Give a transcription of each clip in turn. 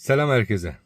Selam herkese.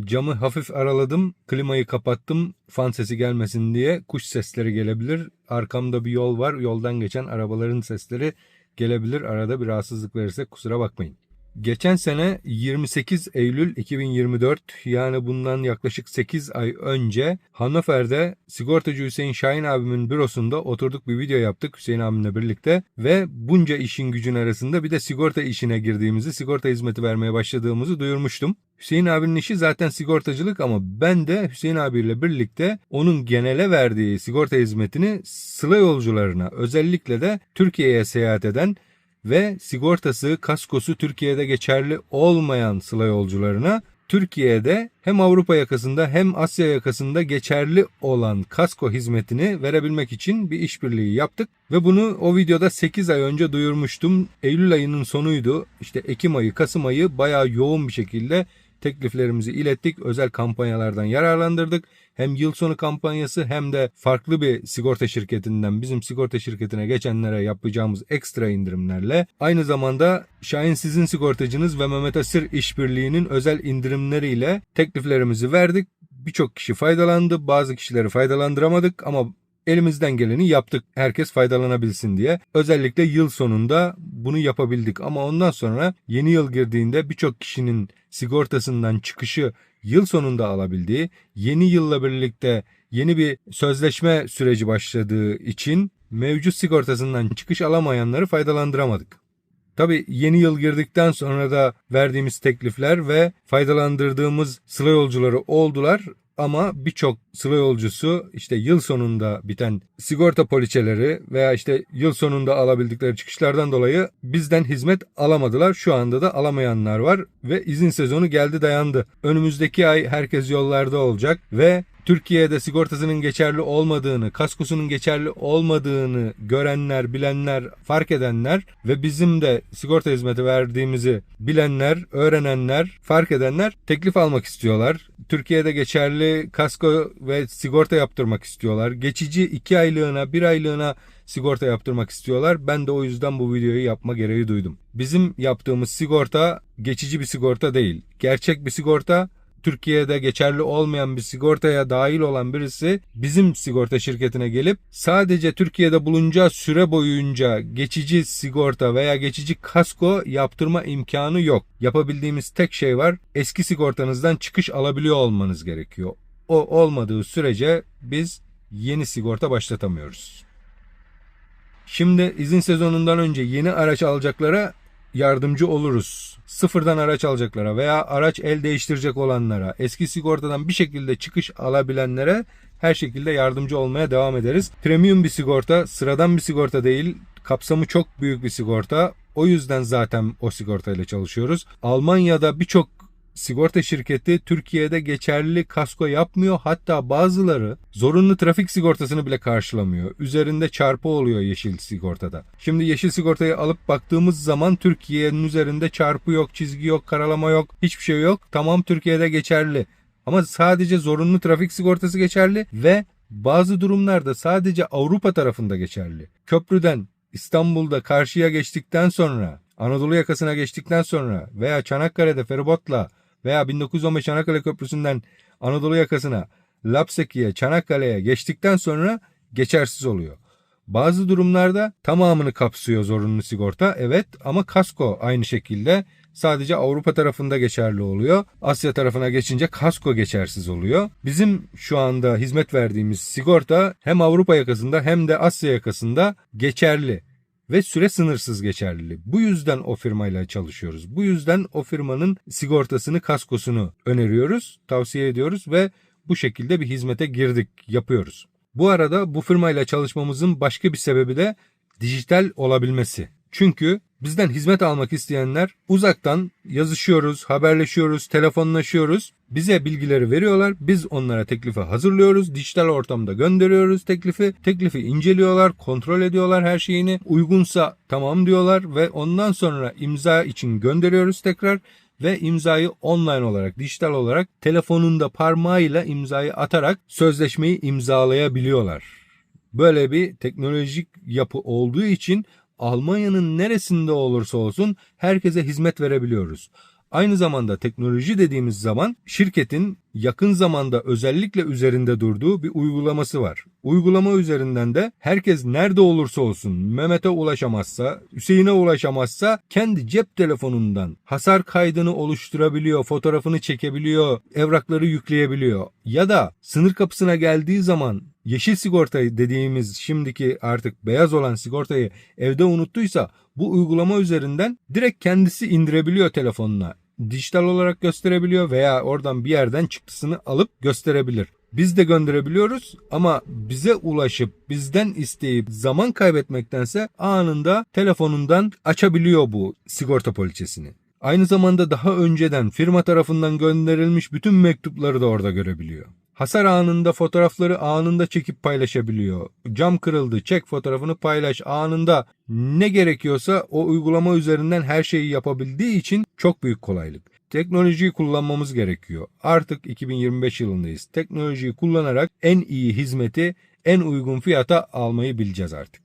Camı hafif araladım, klimayı kapattım, fan sesi gelmesin diye kuş sesleri gelebilir. Arkamda bir yol var, yoldan geçen arabaların sesleri gelebilir. Arada bir rahatsızlık verirse kusura bakmayın. Geçen sene 28 Eylül 2024 yani bundan yaklaşık 8 ay önce Hannover'de sigortacı Hüseyin Şahin abimin bürosunda oturduk bir video yaptık Hüseyin abimle birlikte ve bunca işin gücün arasında bir de sigorta işine girdiğimizi, sigorta hizmeti vermeye başladığımızı duyurmuştum. Hüseyin abinin işi zaten sigortacılık ama ben de Hüseyin abiyle birlikte onun genele verdiği sigorta hizmetini sıla yolcularına özellikle de Türkiye'ye seyahat eden ve sigortası, kaskosu Türkiye'de geçerli olmayan sıla yolcularına Türkiye'de hem Avrupa yakasında hem Asya yakasında geçerli olan kasko hizmetini verebilmek için bir işbirliği yaptık ve bunu o videoda 8 ay önce duyurmuştum. Eylül ayının sonuydu. İşte Ekim ayı, Kasım ayı bayağı yoğun bir şekilde tekliflerimizi ilettik. Özel kampanyalardan yararlandırdık. Hem yıl sonu kampanyası hem de farklı bir sigorta şirketinden bizim sigorta şirketine geçenlere yapacağımız ekstra indirimlerle aynı zamanda Şahin sizin sigortacınız ve Mehmet Asır işbirliğinin özel indirimleriyle tekliflerimizi verdik. Birçok kişi faydalandı. Bazı kişileri faydalandıramadık ama elimizden geleni yaptık. Herkes faydalanabilsin diye. Özellikle yıl sonunda bunu yapabildik ama ondan sonra yeni yıl girdiğinde birçok kişinin sigortasından çıkışı yıl sonunda alabildiği, yeni yılla birlikte yeni bir sözleşme süreci başladığı için mevcut sigortasından çıkış alamayanları faydalandıramadık. Tabi yeni yıl girdikten sonra da verdiğimiz teklifler ve faydalandırdığımız sıla yolcuları oldular ama birçok sıla yolcusu işte yıl sonunda biten sigorta poliçeleri veya işte yıl sonunda alabildikleri çıkışlardan dolayı bizden hizmet alamadılar. Şu anda da alamayanlar var ve izin sezonu geldi dayandı. Önümüzdeki ay herkes yollarda olacak ve Türkiye'de sigortasının geçerli olmadığını, kaskosunun geçerli olmadığını görenler, bilenler, fark edenler ve bizim de sigorta hizmeti verdiğimizi bilenler, öğrenenler, fark edenler teklif almak istiyorlar. Türkiye'de geçerli kasko ve sigorta yaptırmak istiyorlar. Geçici 2 aylığına, 1 aylığına sigorta yaptırmak istiyorlar. Ben de o yüzden bu videoyu yapma gereği duydum. Bizim yaptığımız sigorta geçici bir sigorta değil. Gerçek bir sigorta Türkiye'de geçerli olmayan bir sigortaya dahil olan birisi bizim sigorta şirketine gelip sadece Türkiye'de bulunacağı süre boyunca geçici sigorta veya geçici kasko yaptırma imkanı yok. Yapabildiğimiz tek şey var. Eski sigortanızdan çıkış alabiliyor olmanız gerekiyor. O olmadığı sürece biz yeni sigorta başlatamıyoruz. Şimdi izin sezonundan önce yeni araç alacaklara yardımcı oluruz. Sıfırdan araç alacaklara veya araç el değiştirecek olanlara, eski sigortadan bir şekilde çıkış alabilenlere her şekilde yardımcı olmaya devam ederiz. Premium bir sigorta, sıradan bir sigorta değil, kapsamı çok büyük bir sigorta. O yüzden zaten o sigortayla çalışıyoruz. Almanya'da birçok sigorta şirketi Türkiye'de geçerli kasko yapmıyor. Hatta bazıları zorunlu trafik sigortasını bile karşılamıyor. Üzerinde çarpı oluyor yeşil sigortada. Şimdi yeşil sigortayı alıp baktığımız zaman Türkiye'nin üzerinde çarpı yok, çizgi yok, karalama yok, hiçbir şey yok. Tamam Türkiye'de geçerli. Ama sadece zorunlu trafik sigortası geçerli ve bazı durumlarda sadece Avrupa tarafında geçerli. Köprüden İstanbul'da karşıya geçtikten sonra Anadolu yakasına geçtikten sonra veya Çanakkale'de feribotla veya 1915 Çanakkale Köprüsü'nden Anadolu yakasına Lapseki'ye, Çanakkale'ye geçtikten sonra geçersiz oluyor. Bazı durumlarda tamamını kapsıyor zorunlu sigorta evet ama kasko aynı şekilde sadece Avrupa tarafında geçerli oluyor. Asya tarafına geçince kasko geçersiz oluyor. Bizim şu anda hizmet verdiğimiz sigorta hem Avrupa yakasında hem de Asya yakasında geçerli ve süre sınırsız geçerli. Bu yüzden o firmayla çalışıyoruz. Bu yüzden o firmanın sigortasını, kaskosunu öneriyoruz, tavsiye ediyoruz ve bu şekilde bir hizmete girdik, yapıyoruz. Bu arada bu firmayla çalışmamızın başka bir sebebi de dijital olabilmesi. Çünkü bizden hizmet almak isteyenler uzaktan yazışıyoruz, haberleşiyoruz, telefonlaşıyoruz. Bize bilgileri veriyorlar. Biz onlara teklifi hazırlıyoruz. Dijital ortamda gönderiyoruz teklifi. Teklifi inceliyorlar, kontrol ediyorlar her şeyini. Uygunsa tamam diyorlar ve ondan sonra imza için gönderiyoruz tekrar ve imzayı online olarak, dijital olarak telefonunda parmağıyla imzayı atarak sözleşmeyi imzalayabiliyorlar. Böyle bir teknolojik yapı olduğu için Almanya'nın neresinde olursa olsun herkese hizmet verebiliyoruz. Aynı zamanda teknoloji dediğimiz zaman şirketin yakın zamanda özellikle üzerinde durduğu bir uygulaması var. Uygulama üzerinden de herkes nerede olursa olsun Mehmet'e ulaşamazsa, Hüseyin'e ulaşamazsa kendi cep telefonundan hasar kaydını oluşturabiliyor, fotoğrafını çekebiliyor, evrakları yükleyebiliyor. Ya da sınır kapısına geldiği zaman yeşil sigortayı dediğimiz şimdiki artık beyaz olan sigortayı evde unuttuysa bu uygulama üzerinden direkt kendisi indirebiliyor telefonuna. Dijital olarak gösterebiliyor veya oradan bir yerden çıktısını alıp gösterebilir. Biz de gönderebiliyoruz ama bize ulaşıp bizden isteyip zaman kaybetmektense anında telefonundan açabiliyor bu sigorta poliçesini. Aynı zamanda daha önceden firma tarafından gönderilmiş bütün mektupları da orada görebiliyor. Hasar anında fotoğrafları anında çekip paylaşabiliyor. Cam kırıldı, çek fotoğrafını paylaş anında. Ne gerekiyorsa o uygulama üzerinden her şeyi yapabildiği için çok büyük kolaylık. Teknolojiyi kullanmamız gerekiyor. Artık 2025 yılındayız. Teknolojiyi kullanarak en iyi hizmeti en uygun fiyata almayı bileceğiz artık.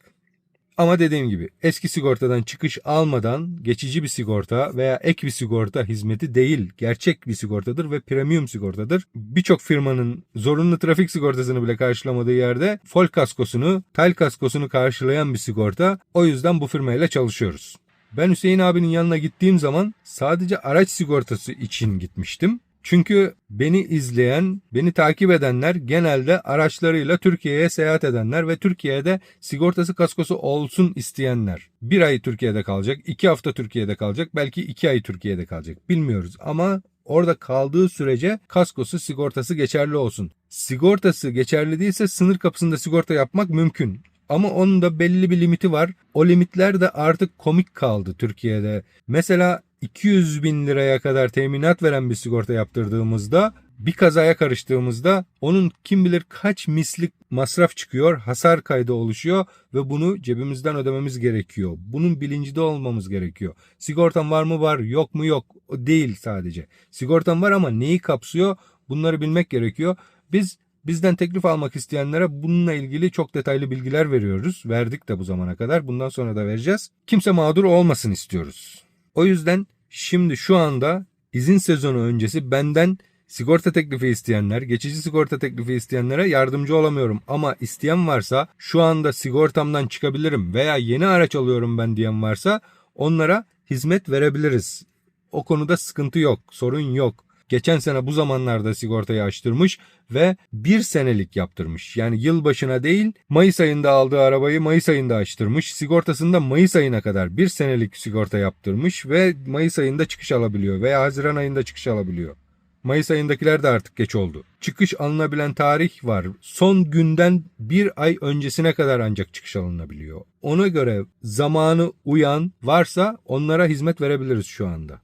Ama dediğim gibi eski sigortadan çıkış almadan geçici bir sigorta veya ek bir sigorta hizmeti değil, gerçek bir sigortadır ve premium sigortadır. Birçok firmanın zorunlu trafik sigortasını bile karşılamadığı yerde fol kaskosunu, tel kaskosunu karşılayan bir sigorta. O yüzden bu firmayla çalışıyoruz. Ben Hüseyin abinin yanına gittiğim zaman sadece araç sigortası için gitmiştim. Çünkü beni izleyen, beni takip edenler genelde araçlarıyla Türkiye'ye seyahat edenler ve Türkiye'de sigortası kaskosu olsun isteyenler. Bir ay Türkiye'de kalacak, iki hafta Türkiye'de kalacak, belki iki ay Türkiye'de kalacak bilmiyoruz ama orada kaldığı sürece kaskosu sigortası geçerli olsun. Sigortası geçerli değilse sınır kapısında sigorta yapmak mümkün. Ama onun da belli bir limiti var. O limitler de artık komik kaldı Türkiye'de. Mesela 200 bin liraya kadar teminat veren bir sigorta yaptırdığımızda bir kazaya karıştığımızda onun kim bilir kaç mislik masraf çıkıyor, hasar kaydı oluşuyor ve bunu cebimizden ödememiz gerekiyor. Bunun bilincinde olmamız gerekiyor. Sigortam var mı var, yok mu yok değil sadece. Sigortam var ama neyi kapsıyor bunları bilmek gerekiyor. Biz Bizden teklif almak isteyenlere bununla ilgili çok detaylı bilgiler veriyoruz. Verdik de bu zamana kadar. Bundan sonra da vereceğiz. Kimse mağdur olmasın istiyoruz. O yüzden şimdi şu anda izin sezonu öncesi benden sigorta teklifi isteyenler, geçici sigorta teklifi isteyenlere yardımcı olamıyorum. Ama isteyen varsa şu anda sigortamdan çıkabilirim veya yeni araç alıyorum ben diyen varsa onlara hizmet verebiliriz. O konuda sıkıntı yok, sorun yok geçen sene bu zamanlarda sigortayı açtırmış ve bir senelik yaptırmış. Yani yıl başına değil Mayıs ayında aldığı arabayı Mayıs ayında açtırmış. Sigortasında Mayıs ayına kadar bir senelik sigorta yaptırmış ve Mayıs ayında çıkış alabiliyor veya Haziran ayında çıkış alabiliyor. Mayıs ayındakiler de artık geç oldu. Çıkış alınabilen tarih var. Son günden bir ay öncesine kadar ancak çıkış alınabiliyor. Ona göre zamanı uyan varsa onlara hizmet verebiliriz şu anda.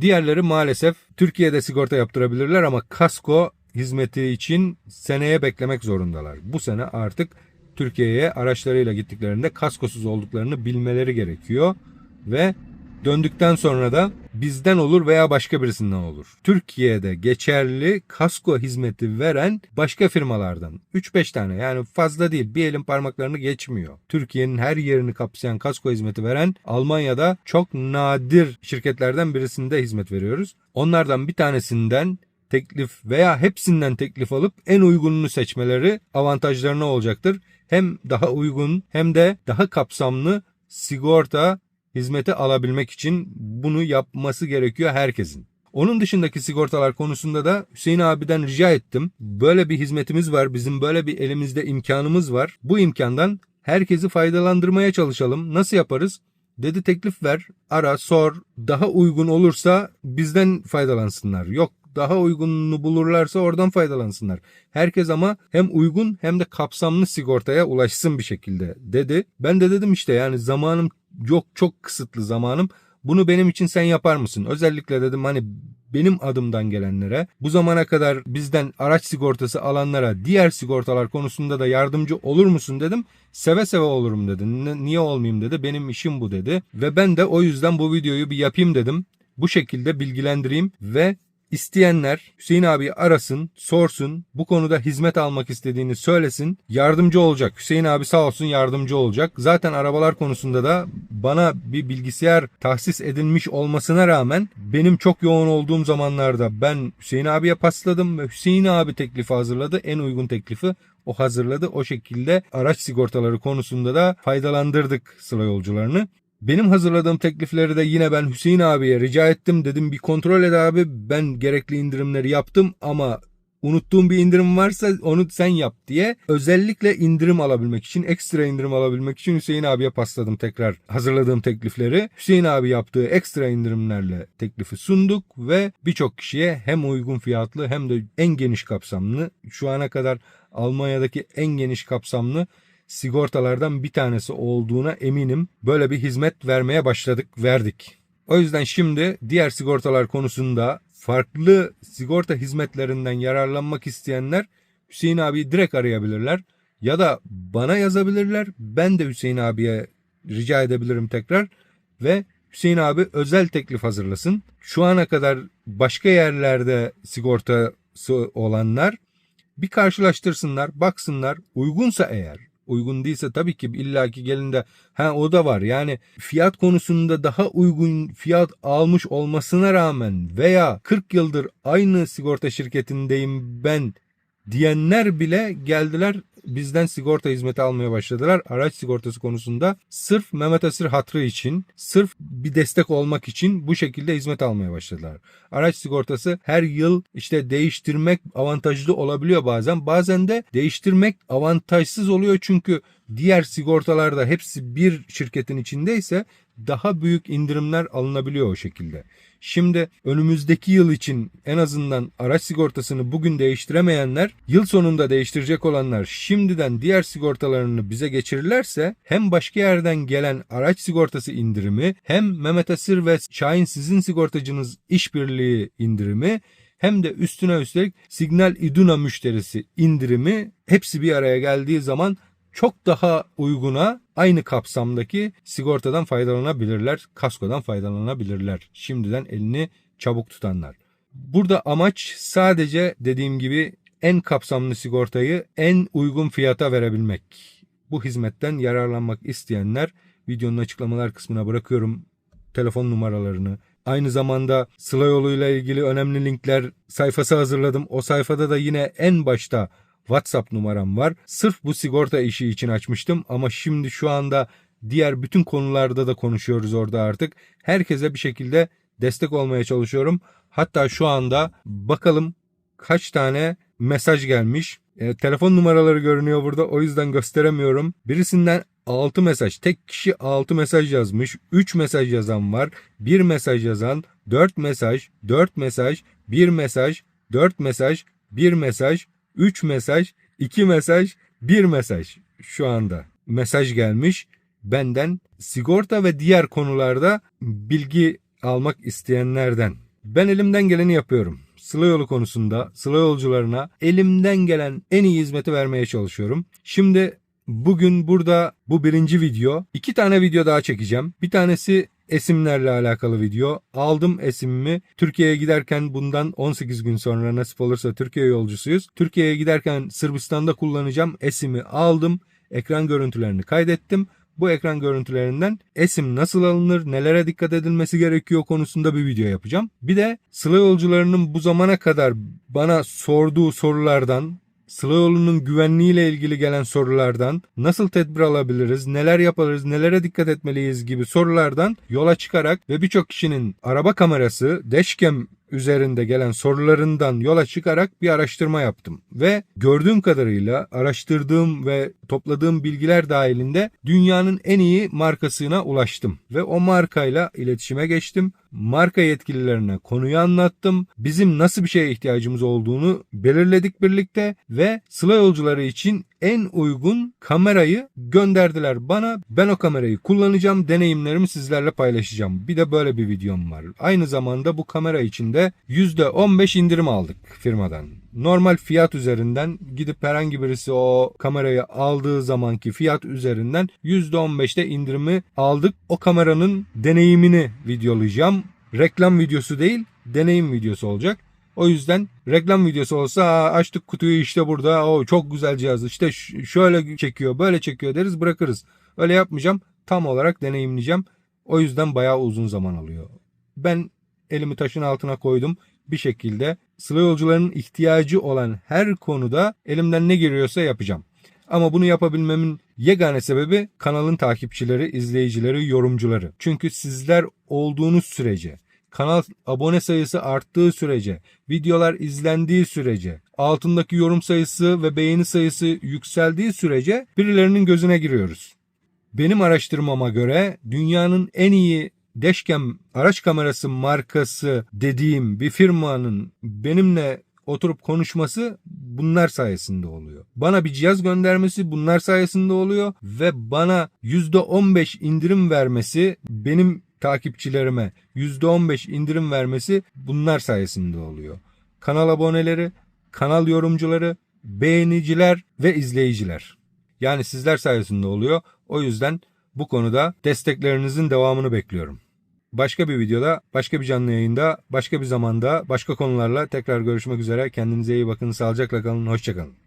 Diğerleri maalesef Türkiye'de sigorta yaptırabilirler ama kasko hizmeti için seneye beklemek zorundalar. Bu sene artık Türkiye'ye araçlarıyla gittiklerinde kaskosuz olduklarını bilmeleri gerekiyor ve Döndükten sonra da bizden olur veya başka birisinden olur. Türkiye'de geçerli kasko hizmeti veren başka firmalardan 3-5 tane yani fazla değil bir elin parmaklarını geçmiyor. Türkiye'nin her yerini kapsayan kasko hizmeti veren Almanya'da çok nadir şirketlerden birisinde hizmet veriyoruz. Onlardan bir tanesinden teklif veya hepsinden teklif alıp en uygununu seçmeleri avantajlarına olacaktır. Hem daha uygun hem de daha kapsamlı sigorta hizmeti alabilmek için bunu yapması gerekiyor herkesin. Onun dışındaki sigortalar konusunda da Hüseyin abiden rica ettim. Böyle bir hizmetimiz var. Bizim böyle bir elimizde imkanımız var. Bu imkandan herkesi faydalandırmaya çalışalım. Nasıl yaparız? Dedi teklif ver, ara, sor. Daha uygun olursa bizden faydalansınlar. Yok daha uygununu bulurlarsa oradan faydalansınlar. Herkes ama hem uygun hem de kapsamlı sigortaya ulaşsın bir şekilde dedi. Ben de dedim işte yani zamanım yok çok kısıtlı zamanım. Bunu benim için sen yapar mısın? Özellikle dedim hani benim adımdan gelenlere, bu zamana kadar bizden araç sigortası alanlara diğer sigortalar konusunda da yardımcı olur musun dedim. Seve seve olurum dedi. Niye olmayayım dedi. Benim işim bu dedi. Ve ben de o yüzden bu videoyu bir yapayım dedim. Bu şekilde bilgilendireyim ve İsteyenler Hüseyin abi arasın, sorsun. Bu konuda hizmet almak istediğini söylesin. Yardımcı olacak. Hüseyin abi sağ olsun yardımcı olacak. Zaten arabalar konusunda da bana bir bilgisayar tahsis edilmiş olmasına rağmen benim çok yoğun olduğum zamanlarda ben Hüseyin abiye pasladım ve Hüseyin abi teklifi hazırladı. En uygun teklifi o hazırladı. O şekilde araç sigortaları konusunda da faydalandırdık sıla yolcularını. Benim hazırladığım teklifleri de yine ben Hüseyin abiye rica ettim. Dedim bir kontrol et abi ben gerekli indirimleri yaptım ama unuttuğum bir indirim varsa onu sen yap diye özellikle indirim alabilmek için ekstra indirim alabilmek için Hüseyin abiye pasladım tekrar hazırladığım teklifleri. Hüseyin abi yaptığı ekstra indirimlerle teklifi sunduk ve birçok kişiye hem uygun fiyatlı hem de en geniş kapsamlı şu ana kadar Almanya'daki en geniş kapsamlı sigortalardan bir tanesi olduğuna eminim. Böyle bir hizmet vermeye başladık, verdik. O yüzden şimdi diğer sigortalar konusunda farklı sigorta hizmetlerinden yararlanmak isteyenler Hüseyin abiyi direkt arayabilirler. Ya da bana yazabilirler. Ben de Hüseyin abiye rica edebilirim tekrar. Ve Hüseyin abi özel teklif hazırlasın. Şu ana kadar başka yerlerde sigortası olanlar bir karşılaştırsınlar, baksınlar. Uygunsa eğer uygun değilse tabii ki illaki gelin de ha o da var. Yani fiyat konusunda daha uygun fiyat almış olmasına rağmen veya 40 yıldır aynı sigorta şirketindeyim ben diyenler bile geldiler bizden sigorta hizmeti almaya başladılar. Araç sigortası konusunda sırf Mehmet Asır hatrı için, sırf bir destek olmak için bu şekilde hizmet almaya başladılar. Araç sigortası her yıl işte değiştirmek avantajlı olabiliyor bazen. Bazen de değiştirmek avantajsız oluyor çünkü diğer sigortalarda hepsi bir şirketin içindeyse daha büyük indirimler alınabiliyor o şekilde. Şimdi önümüzdeki yıl için en azından araç sigortasını bugün değiştiremeyenler, yıl sonunda değiştirecek olanlar şimdiden diğer sigortalarını bize geçirirlerse hem başka yerden gelen araç sigortası indirimi hem Mehmet Asır ve Şahin sizin sigortacınız işbirliği indirimi hem de üstüne üstelik Signal Iduna müşterisi indirimi hepsi bir araya geldiği zaman çok daha uyguna aynı kapsamdaki sigortadan faydalanabilirler, kaskodan faydalanabilirler. Şimdiden elini çabuk tutanlar. Burada amaç sadece dediğim gibi en kapsamlı sigortayı en uygun fiyata verebilmek. Bu hizmetten yararlanmak isteyenler videonun açıklamalar kısmına bırakıyorum telefon numaralarını. Aynı zamanda Sıla yoluyla ilgili önemli linkler sayfası hazırladım. O sayfada da yine en başta WhatsApp numaram var. Sırf bu sigorta işi için açmıştım ama şimdi şu anda diğer bütün konularda da konuşuyoruz orada artık. Herkese bir şekilde destek olmaya çalışıyorum. Hatta şu anda bakalım kaç tane mesaj gelmiş. E, telefon numaraları görünüyor burada o yüzden gösteremiyorum. Birisinden 6 mesaj. Tek kişi 6 mesaj yazmış. 3 mesaj yazan var. 1 mesaj yazan, 4 mesaj, 4 mesaj, 1 mesaj, 4 mesaj, 1 mesaj, 3 mesaj, 2 mesaj, 1 mesaj şu anda mesaj gelmiş benden sigorta ve diğer konularda bilgi almak isteyenlerden. Ben elimden geleni yapıyorum. Sıla yolu konusunda sıla yolcularına elimden gelen en iyi hizmeti vermeye çalışıyorum. Şimdi bugün burada bu birinci video. iki tane video daha çekeceğim. Bir tanesi esimlerle alakalı video. Aldım esimimi. Türkiye'ye giderken bundan 18 gün sonra nasip olursa Türkiye yolcusuyuz. Türkiye'ye giderken Sırbistan'da kullanacağım. Esimi aldım. Ekran görüntülerini kaydettim. Bu ekran görüntülerinden esim nasıl alınır, nelere dikkat edilmesi gerekiyor konusunda bir video yapacağım. Bir de Sıla yolcularının bu zamana kadar bana sorduğu sorulardan Sıla yolunun güvenliğiyle ilgili gelen sorulardan, nasıl tedbir alabiliriz, neler yaparız, nelere dikkat etmeliyiz gibi sorulardan yola çıkarak ve birçok kişinin araba kamerası, dashcam üzerinde gelen sorularından yola çıkarak bir araştırma yaptım. Ve gördüğüm kadarıyla araştırdığım ve topladığım bilgiler dahilinde dünyanın en iyi markasına ulaştım. Ve o markayla iletişime geçtim. Marka yetkililerine konuyu anlattım. Bizim nasıl bir şeye ihtiyacımız olduğunu belirledik birlikte ve sıla yolcuları için en uygun kamerayı gönderdiler bana. Ben o kamerayı kullanacağım. Deneyimlerimi sizlerle paylaşacağım. Bir de böyle bir videom var. Aynı zamanda bu kamera içinde %15 indirim aldık firmadan. Normal fiyat üzerinden gidip herhangi birisi o kamerayı aldığı zamanki fiyat üzerinden %15'te indirimi aldık. O kameranın deneyimini videolayacağım. Reklam videosu değil, deneyim videosu olacak. O yüzden reklam videosu olsa "Aa, açtık kutuyu işte burada o çok güzel cihaz işte şöyle çekiyor böyle çekiyor deriz bırakırız. Öyle yapmayacağım tam olarak deneyimleyeceğim. O yüzden bayağı uzun zaman alıyor. Ben elimi taşın altına koydum bir şekilde sıla yolcularının ihtiyacı olan her konuda elimden ne geliyorsa yapacağım. Ama bunu yapabilmemin yegane sebebi kanalın takipçileri, izleyicileri, yorumcuları. Çünkü sizler olduğunuz sürece, kanal abone sayısı arttığı sürece, videolar izlendiği sürece, altındaki yorum sayısı ve beğeni sayısı yükseldiği sürece birilerinin gözüne giriyoruz. Benim araştırmama göre dünyanın en iyi dashcam araç kamerası markası dediğim bir firmanın benimle oturup konuşması bunlar sayesinde oluyor. Bana bir cihaz göndermesi bunlar sayesinde oluyor ve bana %15 indirim vermesi benim takipçilerime %15 indirim vermesi bunlar sayesinde oluyor. Kanal aboneleri, kanal yorumcuları, beğeniciler ve izleyiciler. Yani sizler sayesinde oluyor. O yüzden bu konuda desteklerinizin devamını bekliyorum. Başka bir videoda, başka bir canlı yayında, başka bir zamanda, başka konularla tekrar görüşmek üzere. Kendinize iyi bakın, sağlıcakla kalın, hoşçakalın.